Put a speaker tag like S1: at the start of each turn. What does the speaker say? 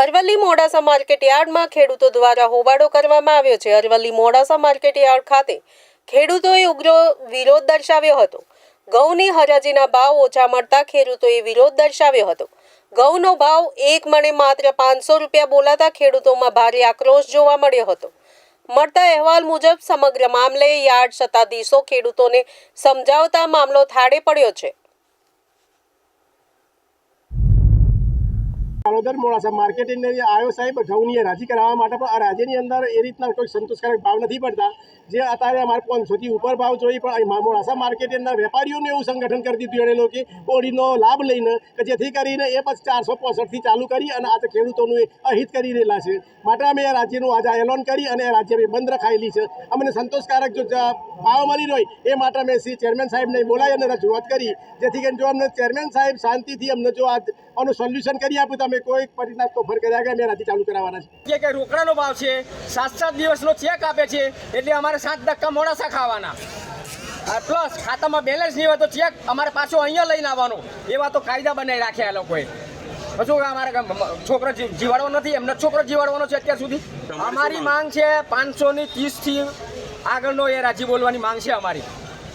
S1: Aravalli Modasa market યાર્ડમાં ખેડૂતો દ્વારા હોબાળો કરવામાં આવ્યો છે. અરવલ્લી મોડાસા માર્કેટ યાર્ડ ખાતે ખેડૂતોએ ઉગ્ર વિરોધ દર્શાવ્યો હતો. ઘઉંની હરાજીના ભાવ ઓછા મળતા ખેડૂતોએ વિરોધ દર્શાવ્યો હતો. ઘઉંનો ભાવ એક મણે માત્ર પાંચસો રૂપિયા બોલાતા ખેડૂતોમાં ભારે આક્રોશ જોવા મળ્યો હતો. મળતા અહેવાલ મુજબ સમગ્ર મામલે યાર્ડ સત્તાધીશો ખેડૂતોને સમજાવતા મામલો થાળે પડ્યો છે.
S2: વડોદર મોડાસા માર્કેટિંગની આવ્યો સાહેબ ઘઉંની રાજી કરાવવા માટે પણ આ રાજ્યની અંદર એ રીતના કોઈ સંતોષકારક ભાવ નથી પડતા. જે અત્યારે અમારે પાંચસોથી ઉપર ભાવ જોઈએ પણ મોડાસા માર્કેટની અંદર વેપારીઓને એવું સંગઠન કરી દીધું એને લોકો ઓડીનો લાભ લઈને કે જેથી કરીને એ પછી ચારસો પોસઠથી ચાલુ કરી અને આ ખેડૂતોનું અહિત કરી રહેલા છે. માટે અમે આ રાજ્યનું આજે એલોન કરી અને રાજ્ય બંધ રખાયેલી છે. અમને સંતોષકારક જો ભાવ મળી રહ્યો એ માટે અમે શ્રી ચેરમેન સાહેબને બોલાવી અને રજૂઆત કરી. જેથી કરીને જો અમને ચેરમેન સાહેબ શાંતિથી અમને જો આ આનું સોલ્યુશન કરી આપ્યું તો અમે કોઈ પરિણામ તોફર કર્યા કે અમે રાજી ચાલુ કરાવવાના છે
S3: કે કે રોકડાનો ભાવ છે સાત સાત દિવસનો ચેક આપે છે એટલે અમારે સાત ધક્કા મોડાસા ખાવાના. પ્લસ ખાતામાં બેલેન્સ નહીં હોય તો ચેક અમારે પાછો અહીંયા લઈને આવવાનો. એવા તો કાયદા બનાવી રાખ્યા આ લોકોએ. હજુ અમારે છોકરો જીવાડવાનો નથી એમને છોકરો જીવાડવાનો છે અત્યાર સુધી. અમારી માંગ છે પાંચસો ની ત્રીસથી આગળનો એ રાજી બોલવાની માંગ છે અમારી.